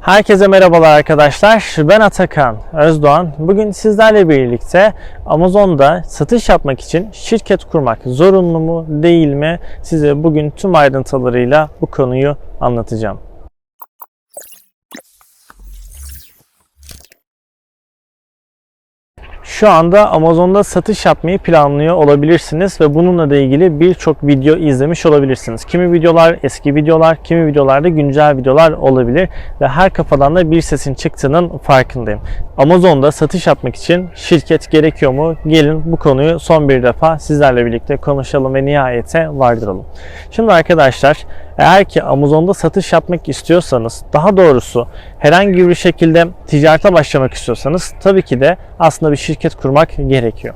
Herkese merhabalar arkadaşlar. Ben Atakan Özdoğan. Bugün sizlerle birlikte Amazon'da satış yapmak için şirket kurmak zorunlu mu değil mi? Size bugün tüm ayrıntılarıyla bu konuyu anlatacağım. Şu anda Amazon'da satış yapmayı planlıyor olabilirsiniz ve bununla da ilgili birçok video izlemiş olabilirsiniz. Kimi videolar eski videolar, kimi videolarda güncel videolar olabilir ve her kafadan da bir sesin çıktığının farkındayım. Amazon'da satış yapmak için şirket gerekiyor mu? Gelin bu konuyu son bir defa sizlerle birlikte konuşalım ve nihayete vardıralım. Şimdi arkadaşlar eğer ki Amazon'da satış yapmak istiyorsanız, daha doğrusu herhangi bir şekilde ticarete başlamak istiyorsanız tabii ki de aslında bir şirket kurmak gerekiyor.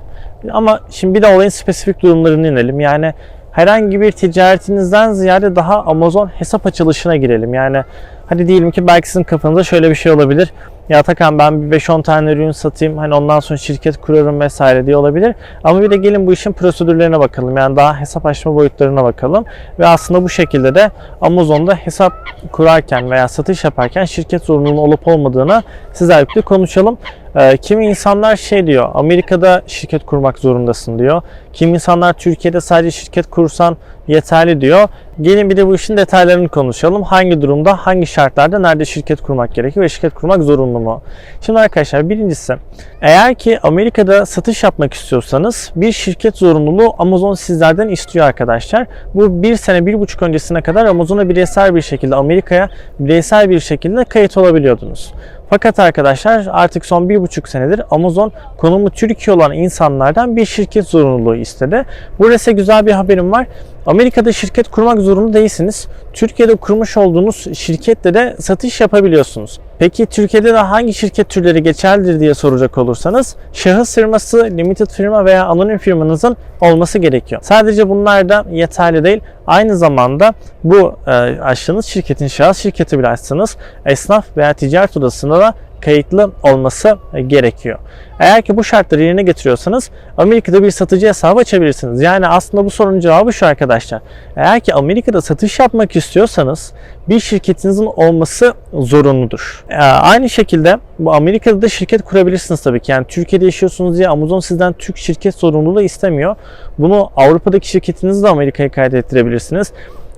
Ama şimdi bir de olayın spesifik durumlarını inelim. Yani herhangi bir ticaretinizden ziyade daha Amazon hesap açılışına girelim. Yani hadi diyelim ki belki sizin kafanızda şöyle bir şey olabilir. Ya Atakan ben bir 5-10 tane ürün satayım hani ondan sonra şirket kurarım vesaire diye olabilir. Ama bir de gelin bu işin prosedürlerine bakalım. Yani daha hesap açma boyutlarına bakalım. Ve aslında bu şekilde de Amazon'da hesap kurarken veya satış yaparken şirket zorunluluğu olup olmadığını sizlerle konuşalım. Ee, kimi insanlar şey diyor, Amerika'da şirket kurmak zorundasın diyor. Kimi insanlar Türkiye'de sadece şirket kursan yeterli diyor. Gelin bir de bu işin detaylarını konuşalım. Hangi durumda, hangi şartlarda nerede şirket kurmak gerekiyor ve şirket kurmak zorunlu mu? Şimdi arkadaşlar birincisi, eğer ki Amerika'da satış yapmak istiyorsanız bir şirket zorunluluğu Amazon sizlerden istiyor arkadaşlar. Bu bir sene, bir buçuk öncesine kadar Amazon'a bireysel bir şekilde, Amerika'ya bireysel bir şekilde kayıt olabiliyordunuz. Fakat arkadaşlar artık son bir buçuk senedir Amazon konumu Türkiye olan insanlardan bir şirket zorunluluğu istedi. Burada size güzel bir haberim var. Amerika'da şirket kurmak zorunda değilsiniz. Türkiye'de kurmuş olduğunuz şirkette de satış yapabiliyorsunuz. Peki Türkiye'de de hangi şirket türleri geçerlidir diye soracak olursanız şahıs firması, limited firma veya anonim firmanızın olması gerekiyor. Sadece bunlar da yeterli değil. Aynı zamanda bu e, açtığınız şirketin şahıs şirketi bile açsanız esnaf veya ticaret odasında da kayıtlı olması gerekiyor. Eğer ki bu şartları yerine getiriyorsanız Amerika'da bir satıcı hesabı açabilirsiniz. Yani aslında bu sorunun cevabı şu arkadaşlar. Eğer ki Amerika'da satış yapmak istiyorsanız bir şirketinizin olması zorunludur. Ee, aynı şekilde bu Amerika'da da şirket kurabilirsiniz tabii ki. Yani Türkiye'de yaşıyorsunuz diye Amazon sizden Türk şirket zorunluluğu istemiyor. Bunu Avrupa'daki şirketinizi de Amerika'ya kaydettirebilirsiniz.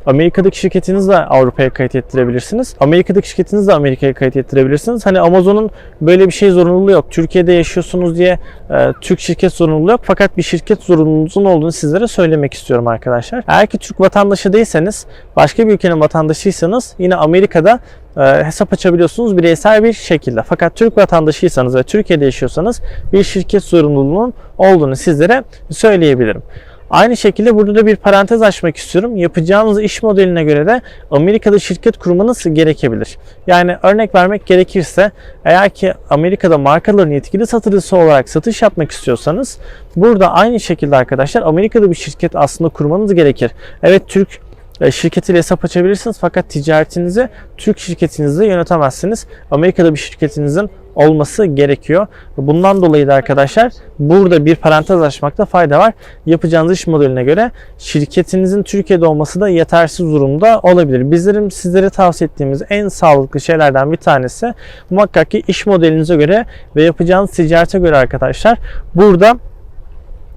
Amerika'daki şirketinizi de Avrupa'ya kayıt ettirebilirsiniz. Amerika'daki şirketinizi de Amerika'ya kayıt ettirebilirsiniz. Hani Amazon'un böyle bir şey zorunluluğu yok. Türkiye'de yaşıyorsunuz diye e, Türk şirket zorunluluğu yok. Fakat bir şirket zorunluluğunuzun olduğunu sizlere söylemek istiyorum arkadaşlar. Eğer ki Türk vatandaşı değilseniz, başka bir ülkenin vatandaşıysanız yine Amerika'da e, hesap açabiliyorsunuz bireysel bir şekilde. Fakat Türk vatandaşıysanız ve Türkiye'de yaşıyorsanız bir şirket zorunluluğunun olduğunu sizlere söyleyebilirim. Aynı şekilde burada da bir parantez açmak istiyorum. Yapacağınız iş modeline göre de Amerika'da şirket kurmanız gerekebilir. Yani örnek vermek gerekirse eğer ki Amerika'da markaların yetkili satıcısı olarak satış yapmak istiyorsanız burada aynı şekilde arkadaşlar Amerika'da bir şirket aslında kurmanız gerekir. Evet Türk e, şirketiyle hesap açabilirsiniz fakat ticaretinizi Türk şirketinizle yönetemezsiniz. Amerika'da bir şirketinizin olması gerekiyor. Bundan dolayı da arkadaşlar burada bir parantez açmakta fayda var. Yapacağınız iş modeline göre şirketinizin Türkiye'de olması da yetersiz durumda olabilir. Bizlerin sizlere tavsiye ettiğimiz en sağlıklı şeylerden bir tanesi muhakkak ki iş modelinize göre ve yapacağınız ticarete göre arkadaşlar burada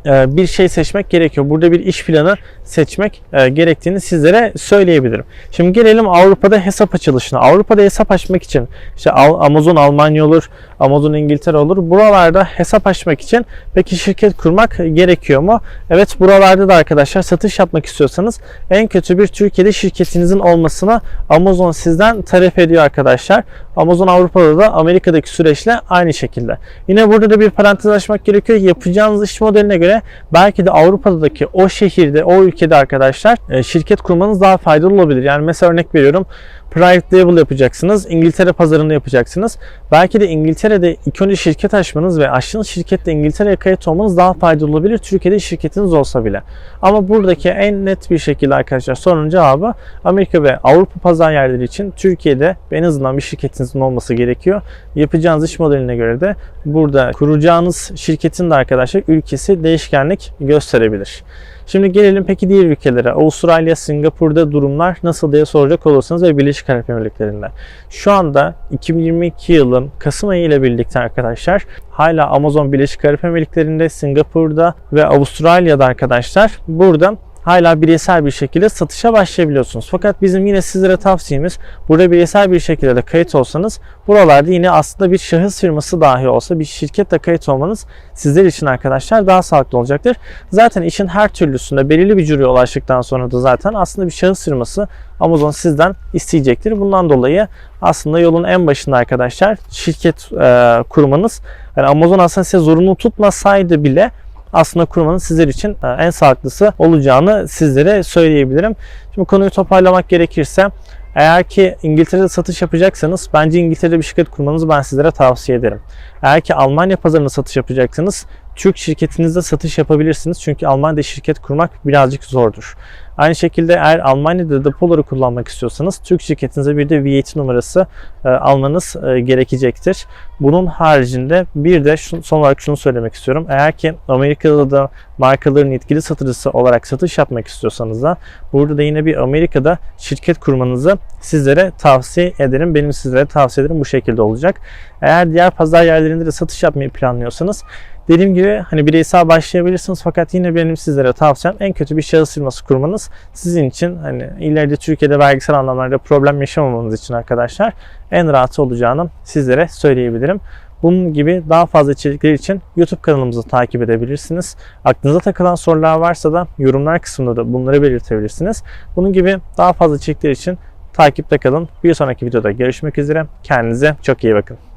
bir şey seçmek gerekiyor. Burada bir iş planı seçmek e, gerektiğini sizlere söyleyebilirim. Şimdi gelelim Avrupa'da hesap açılışına. Avrupa'da hesap açmak için işte Amazon Almanya olur, Amazon İngiltere olur. Buralarda hesap açmak için peki şirket kurmak gerekiyor mu? Evet buralarda da arkadaşlar satış yapmak istiyorsanız en kötü bir Türkiye'de şirketinizin olmasına Amazon sizden talep ediyor arkadaşlar. Amazon Avrupa'da da Amerika'daki süreçle aynı şekilde. Yine burada da bir parantez açmak gerekiyor. Yapacağınız iş modeline göre belki de Avrupa'daki o şehirde, o ülkede arkadaşlar e, şirket kurmanız daha faydalı olabilir. Yani mesela örnek veriyorum private label yapacaksınız. İngiltere pazarında yapacaksınız. Belki de İngiltere'de ilk önce şirket açmanız ve açtığınız şirkette İngiltere'ye kayıt olmanız daha faydalı olabilir. Türkiye'de şirketiniz olsa bile. Ama buradaki en net bir şekilde arkadaşlar sorunun cevabı Amerika ve Avrupa pazar yerleri için Türkiye'de en azından bir şirketinizin olması gerekiyor. Yapacağınız iş modeline göre de burada kuracağınız şirketin de arkadaşlar ülkesi değişkenlik gösterebilir. Şimdi gelelim peki diğer ülkelere. Avustralya, Singapur'da durumlar nasıl diye soracak olursanız ve Birleşik Arap Emirlikleri'nde. Şu anda 2022 yılın Kasım ayı ile birlikte arkadaşlar hala Amazon Birleşik Arap Emirlikleri'nde, Singapur'da ve Avustralya'da arkadaşlar burada hala bireysel bir şekilde satışa başlayabiliyorsunuz. Fakat bizim yine sizlere tavsiyemiz burada bireysel bir şekilde de kayıt olsanız buralarda yine aslında bir şahıs firması dahi olsa bir şirketle kayıt olmanız sizler için arkadaşlar daha sağlıklı olacaktır. Zaten işin her türlüsünde belirli bir cürüye ulaştıktan sonra da zaten aslında bir şahıs firması Amazon sizden isteyecektir. Bundan dolayı aslında yolun en başında arkadaşlar şirket e, kurmanız yani Amazon aslında size zorunlu tutmasaydı bile aslında kurmanın sizler için e, en sağlıklısı olacağını sizlere söyleyebilirim. Şimdi konuyu toparlamak gerekirse eğer ki İngiltere'de satış yapacaksanız bence İngiltere'de bir şirket kurmanızı ben sizlere tavsiye ederim. Eğer ki Almanya pazarında satış yapacaksanız Türk şirketinizde satış yapabilirsiniz. Çünkü Almanya'da şirket kurmak birazcık zordur. Aynı şekilde eğer Almanya'da depoları kullanmak istiyorsanız Türk şirketinize bir de VAT numarası e, almanız e, gerekecektir. Bunun haricinde bir de şu, son olarak şunu söylemek istiyorum. Eğer ki Amerika'da da markaların yetkili satıcısı olarak satış yapmak istiyorsanız da burada da yine bir Amerika'da şirket kurmanızı sizlere tavsiye ederim. Benim sizlere tavsiye ederim bu şekilde olacak. Eğer diğer pazar yerlerinde de satış yapmayı planlıyorsanız Dediğim gibi hani bireysel başlayabilirsiniz fakat yine benim sizlere tavsiyem en kötü bir şahıs firması kurmanız sizin için hani ileride Türkiye'de vergisel anlamlarda problem yaşamamanız için arkadaşlar en rahat olacağını sizlere söyleyebilirim. Bunun gibi daha fazla içerikler için YouTube kanalımızı takip edebilirsiniz. Aklınıza takılan sorular varsa da yorumlar kısmında da bunları belirtebilirsiniz. Bunun gibi daha fazla içerikler için takipte kalın. Bir sonraki videoda görüşmek üzere. Kendinize çok iyi bakın.